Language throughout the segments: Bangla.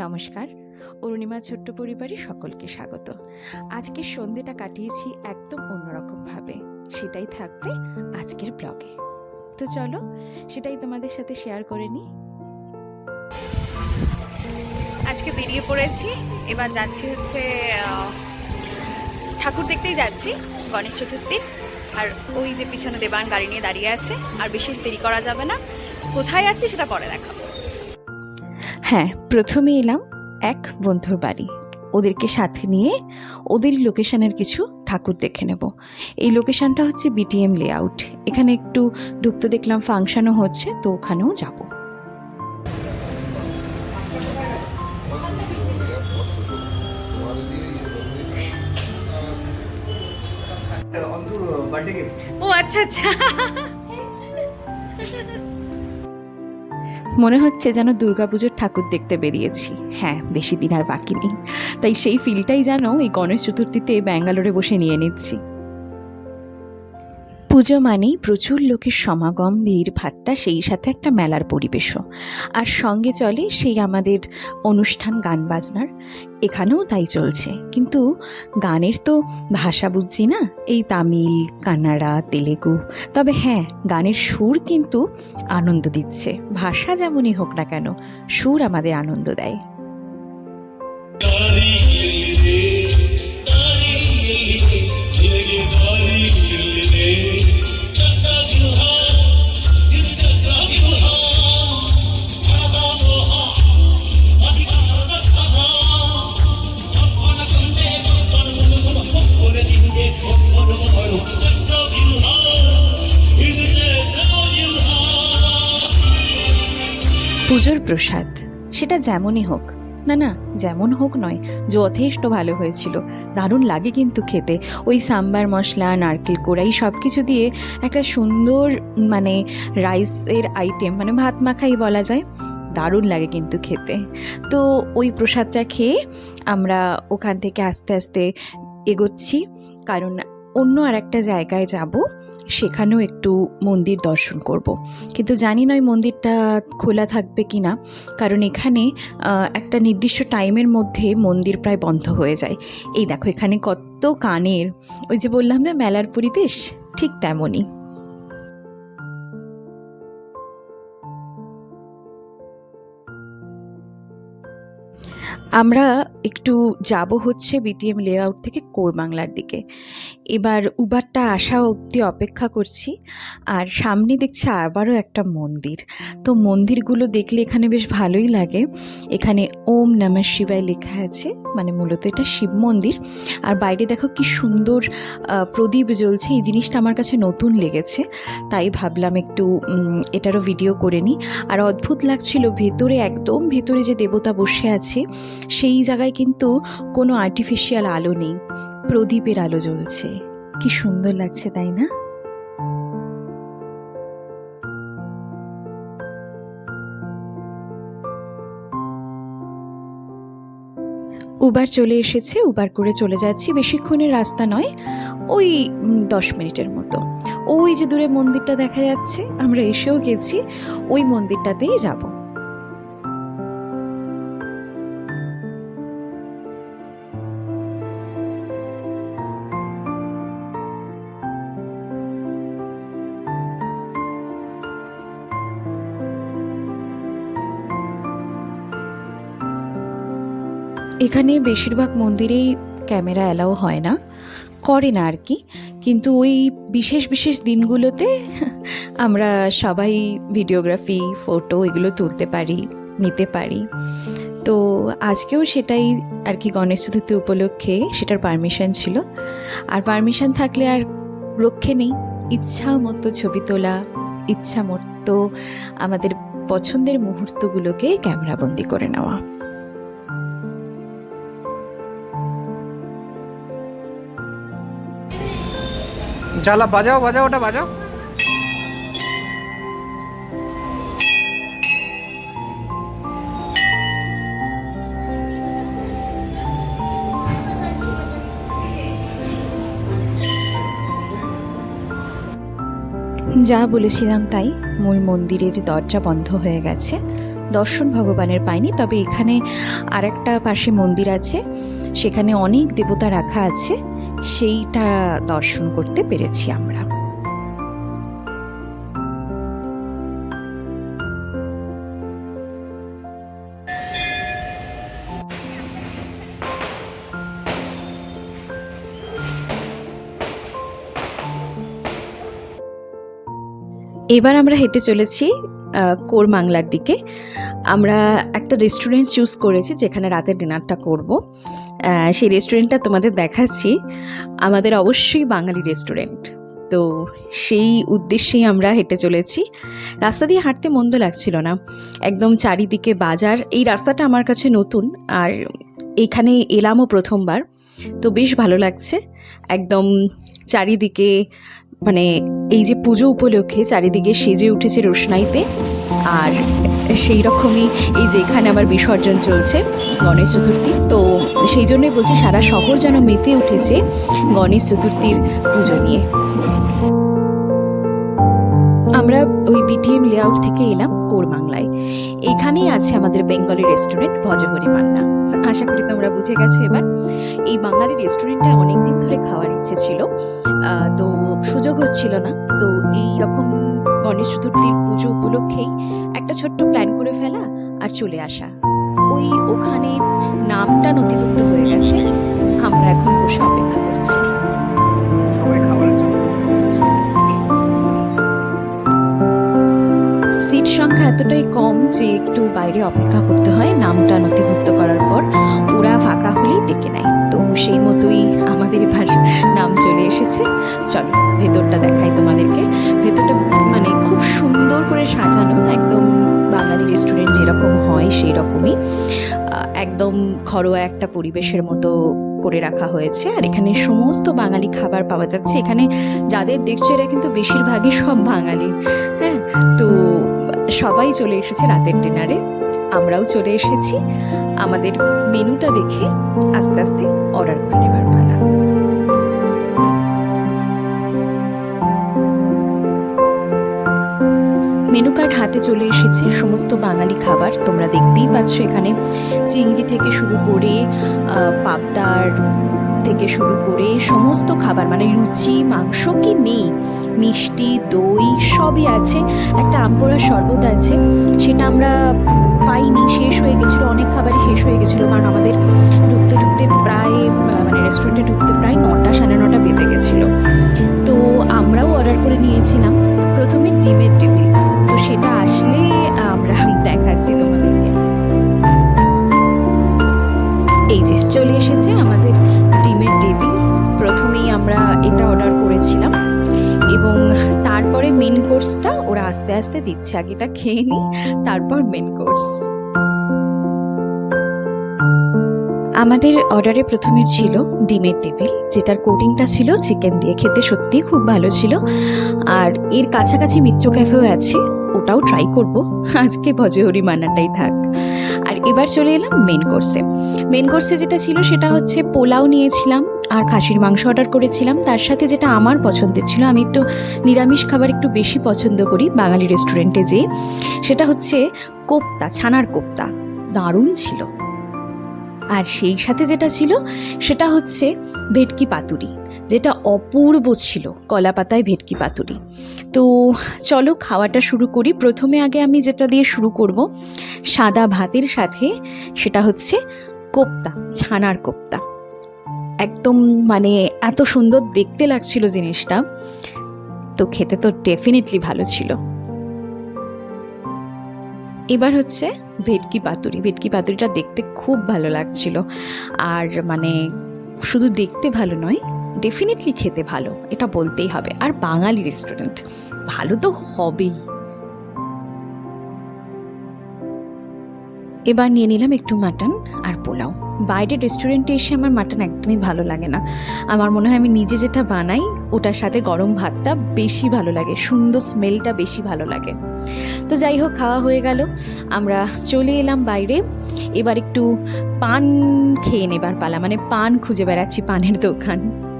নমস্কার। অরুণিমা ছোট্ট পরিবারে সকলকে স্বাগত। আজকের সন্ধেটা কাটিয়েছি একদম অন্যরকমভাবে। সেটাই থাকবে আজকের ব্লগে। তো চলো, সেটাই তোমাদের সাথে শেয়ার করে নিই। আজকে বেরিয়ে পড়েছি, এবার যাচ্ছি হচ্ছে ঠাকুর দেখতেই যাচ্ছি, গণেশ চতুর্থী। আর ওই যে পিছনে দেবান গাড়ি নিয়ে দাঁড়িয়ে আছে, আর বিশেষ দেরি করা যাবে না। কোথায় যাচ্ছি সেটা পরে দেখাবো। হ্যাঁ প্রথমে এলাম এক বন্ধুর বাড়ি। ওদেরকে সাথে নিয়ে ওদের লোকেশানের কিছু ঠাকুর দেখে নেব। এই লোকেশানটা হচ্ছে বিটিএম লেআউট এখানে একটু ঢুকতে দেখলাম ফাংশনও হচ্ছে তো ওখানেও যাব। ও আচ্ছা আচ্ছা। মনে হচ্ছে যেন দুর্গাপুজোর ঠাকুর দেখতে বেরিয়েছি। হ্যাঁ বেশি দিন আর বাকি নেই। তাই সেই ফিলটাই যেন এই গণেশ চতুর্থীতে ব্যাঙ্গালোরে বসে নিয়ে নিচ্ছি। পুজো মানেই প্রচুর লোকের সমাগম, ভিড় ভাট্টা, সেই সাথে একটা মেলার পরিবেশও। আর সঙ্গে চলে সেই আমাদের অনুষ্ঠান গান বাজনার। এখানেও তাই চলছে। কিন্তু গানের তো ভাষা বুঝছি না, এই তামিল, কানাড়া, তেলেগু। তবে হ্যাঁ গানের সুর কিন্তু আনন্দ দিচ্ছে। ভাষা যেমনই হোক না কেন, সুর আমাদের আনন্দ দেয়। প্রসাদ সেটা যেমনই হোক। না না, যেমন হোক নয়, যথেষ্ট ভালো হয়েছিল। দারুণ লাগে কিন্তু খেতে। ওই সাম্বার মশলা, নারকেল কোড়াই সব কিছু দিয়ে একটা সুন্দর মানে রাইসের আইটেম মানে ভাত মাখাই বলা যায়, দারুণ লাগে কিন্তু খেতে। তো ওই প্রসাদটা খেয়ে আমরা ওখান থেকে আস্তে আস্তে এগোচ্ছি। কারণ অন্য আর একটা জায়গায় যাব, সেখানেও একটু মন্দির দর্শন করব। কিন্তু জানি না ওই মন্দিরটা খোলা থাকবে কি না কারণ এখানে একটা নির্দিষ্ট টাইমের মধ্যে মন্দির প্রায় বন্ধ হয়ে যায়। এই দেখো এখানে কত কানের, ওই যে বললাম না মেলার পরিবেশ? ঠিক তেমনই। আমরা একটু যাব হচ্ছে বিটিএম লেআউট থেকে কোরবাংলার দিকে। এবার উবারটা আসা অবধি অপেক্ষা করছি, আর সামনে দেখছি আবারও একটা মন্দির। তো মন্দিরগুলো দেখলে এখানে বেশ ভালোই লাগে। এখানে ওম নমঃ শিবায় লেখা আছে মানে মূলত এটা শিব মন্দির। আর বাইরে দেখো কি সুন্দর প্রদীপ জ্বলছে, এই জিনিসটা আমার কাছে নতুন লেগেছে। তাই ভাবলাম একটু এটারও ভিডিও করে নিই। আর অদ্ভুত লাগছিল, ভেতরে একদম ভেতরে যে দেবতা বসে আছে, সেই জায়গায় কিন্তু কোনো আর্টিফিশিয়াল আলো নেই। প্রদীপের আলো জ্বলছে। কি সুন্দর লাগছে, তাই না? উবার চলে এসেছে, উবার করে চলে যাচ্ছি। বেশিক্ষণের রাস্তা নয়, ওই দশ মিনিটের মতো। ওই যে দূরে মন্দিরটা দেখা যাচ্ছে, আমরা এসেও গেছি, ওই মন্দিরটাতেই যাব। এখানে বেশিরভাগ মন্দিরেই ক্যামেরা অ্যালাও হয় না, করে না আর কি। কিন্তু ওই বিশেষ বিশেষ দিনগুলোতে আমরা সবাই ভিডিওগ্রাফি, ফটো এগুলো তুলতে পারি, নিতে পারি। তো আজকেও সেটাই আর কি গণেশ চতুর্থী উপলক্ষে সেটার পারমিশন ছিল। আর পারমিশন থাকলে আর রক্ষে নেই। ইচ্ছা মতো ছবি তোলা, ইচ্ছা মতো আমাদের পছন্দের মুহূর্তগুলোকে ক্যামেরাবন্দি করে নেওয়া। জ্বালা বাজাও বাজাও, ওটা বাজাও। যা বলেছিলাম তাই মূল মন্দিরের দরজা বন্ধ হয়ে গেছে। দর্শন ভগবানের পাইনি তবে এখানে আরেকটা পাশে মন্দির আছে। সেখানে অনেক দেবতা রাখা আছে। সেইটা দর্শন করতে পেরেছি আমরা। এবার আমরা হেঁটে চলেছি কোরমাংলার দিকে। আমরা একটা রেস্টুরেন্ট চুজ করেছি, যেখানে রাতের ডিনারটা করব। সেই রেস্টুরেন্টটা তোমাদের দেখাচ্ছি। আমাদের অবশ্যই বাঙালি রেস্টুরেন্ট। তো সেই উদ্দেশ্যেই আমরা হেঁটে চলেছি। রাস্তা দিয়ে হাঁটতে মন্দ লাগছিল না। একদম চারিদিকে বাজার। এই রাস্তাটা আমার কাছে নতুন আর এখানে এলামও প্রথমবার। তো বেশ ভালো লাগছে। একদম চারিদিকে মানে এই যে পুজো উপলক্ষে চারিদিকে সেজে উঠেছে রোশনাইতে। আর সেই রকমই এই যে এখানে আবার বিসর্জন চলছে গণেশ চতুর্থী। তো সেই জন্যই বলছি সারা শহর যেন মেতে উঠেছে গণেশ চতুর্থীর পুজো নিয়ে। আমরা ওই বিটিএম লেআউট থেকে এলাম কোরবাংলায়। এইখানেই আছে আমাদের বেঙ্গলি রেস্টুরেন্ট ভজহরি মান্না। আশা করি তোমরা বুঝে গেছো এবার। এই বাঙালি রেস্টুরেন্টটা অনেকদিন ধরে খাওয়ার ইচ্ছে ছিল। তো সুযোগ হচ্ছিল না। তো এই রকম গণেশ চতুর্থীর পুজো উপলক্ষেই একটা ছোট্ট প্ল্যান করে ফেলা আর চলে আসা। ওই ওখানে নামটা নথিভুক্ত হয়ে গেছে। আমরা এখন বসে অপেক্ষা করছি। সিট সংখ্যা এতটাই কম যে একটু বাইরে অপেক্ষা করতে হয় নামটা নথিভুক্ত করার পর। ওরা ফাঁকা হলেই ডেকে নেয়। তো সেই মতোই আমাদের এবার নাম চলে এসেছে। চলো, ভেতরটা দেখাই তোমাদেরকে। ভেতরটা মানে খুব সুন্দর করে সাজানো, একদম বাঙালি রেস্টুরেন্ট যেরকম হয় সেই রকমই একদম ঘরোয়া একটা পরিবেশের মতো করে রাখা হয়েছে। আর এখানে সমস্ত বাঙালি খাবার পাওয়া যাচ্ছে। এখানে যাদের দেখছ এরা কিন্তু বেশিরভাগই সব বাঙালি। হ্যাঁ তো সবাই চলে এসেছে রাতের ডিনারে আমরাও চলে এসেছি। আমাদের মেনুটা দেখে আস্তে আস্তে অর্ডার করে নেবার পালা। মেনু কার্ড হাতে চলে এসেছে, সমস্ত বাঙালি খাবার তোমরা দেখতেই পাচ্ছ এখানে। চিংড়ি থেকে শুরু করে পাবদার থেকে শুরু করে সমস্ত খাবার মানে লুচি, মাংস কি নেই, মিষ্টি, দই সবই আছে। একটা আমপোড়ার শরবত আছে, সেটা আমরা পাইনি, শেষ হয়ে গেছিল, অনেক খাবারই শেষ হয়ে গেছিল, কারণ আমাদের ঢুকতে ঢুকতে প্রায় মানে রেস্টুরেন্টে ঢুকতে প্রায় নটা, সাড়ে নটা বেজে গেছিল। তো আমরাও অর্ডার করে নিয়েছিলাম, প্রথমে ডিমের টেবিল তো সেটা আসলে আমরা দেখাচ্ছি তোমাদেরকে। এই যে, চলে এসেছে আমাদের ডিমের টেবিল প্রথমেই আমরা এটা অর্ডার করেছিলাম। এবং তারপরে মেন কোর্সটা ওরা আস্তে আস্তে দিচ্ছে আগে এটা খেয়ে নিই তারপর মেন কোর্স আমাদের অর্ডারে প্রথমে ছিল ডিমের টেবিল যেটার কোটিংটা ছিল চিকেন দিয়ে। খেতে সত্যিই খুব ভালো ছিল। আর এর কাছাকাছি মিত্র ক্যাফেও আছে ওটাও ট্রাই করব। আজকে ভজহরি মান্নাটাই থাক। আর এবার চলে এলাম মেন কোর্সে মেন কোর্সে যেটা ছিল সেটা হচ্ছে পোলাও নিয়েছিলাম। আর খাসির মাংস অর্ডার করেছিলাম। তার সাথে যেটা আমার পছন্দের ছিল, আমি একটু নিরামিষ খাবার একটু বেশি পছন্দ করি বাঙালি রেস্টুরেন্টে যেয়ে। সেটা হচ্ছে কোপ্তা, ছানার কোপ্তা। দারুণ ছিল। আর সেই সাথে যেটা ছিল, সেটা হচ্ছে ভেটকি পাতুরি, যেটা অপূর্ব ছিল কলা পাতায় ভেটকি পাতুরি। তো চলো খাওয়াটা শুরু করি। প্রথমে আগে আমি যেটা দিয়ে শুরু করব, সাদা ভাতের সাথে সেটা হচ্ছে কোপ্তা, ছানার কোপ্তা। একদম মানে এত সুন্দর দেখতে লাগছিল জিনিসটা, তো খেতে তো ডেফিনেটলি ভালো ছিল। এবার হচ্ছে ভেটকি পাতুরি। ভেটকি পাতুরিটা দেখতে খুব ভালো লাগছিল। আর মানে শুধু দেখতে ভালো নয় ডেফিনেটলি খেতে ভালো, এটা বলতেই হবে। আর বাঙালি রেস্টুরেন্ট ভালো তো হবেই। এবার নিয়ে নিলাম একটু মাটন আর পোলাও। বাইরের রেস্টুরেন্টে এসে আমার মাটন একদমই ভালো লাগে না। আমার মনে হয় আমি নিজে যেটা বানাই, ওটার সাথে গরম ভাতটা বেশি ভালো লাগে, সুন্দর স্মেলটা বেশি ভালো লাগে। তো যাই হোক, খাওয়া হয়ে গেল। আমরা চলে এলাম বাইরে। এবার একটু পান খেয়ে নেবার পালা মানে পান খুঁজে বেড়াচ্ছি পানের দোকান।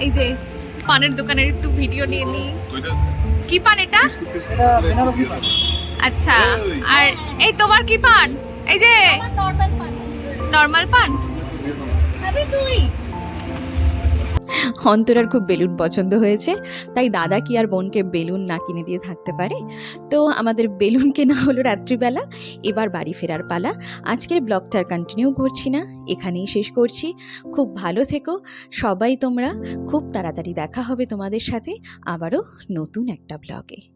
এই যে পানের দোকানের একটু ভিডিও নিয়ে নিই। কি পান এটা? পান আচ্ছা আর এই তোমার কি পান? এই যে নর্মাল পান। খাবি তুই অন্তরার খুব বেলুন পছন্দ হয়েছে, তাই দাদা কি আর বোনকে বেলুন না কিনে দিয়ে থাকতে পারে? তো আমাদের বেলুন কেনা হলো রাত্রিবেলা, এবার বাড়ি ফেরার পালা। আজকের ব্লগটা আর কন্টিনিউ করছি না, এখানেই শেষ করছি। খুব ভালো থেকো, সবাই তোমরা, খুব তাড়াতাড়ি দেখা হবে তোমাদের সাথে আবারও নতুন একটা ব্লগে।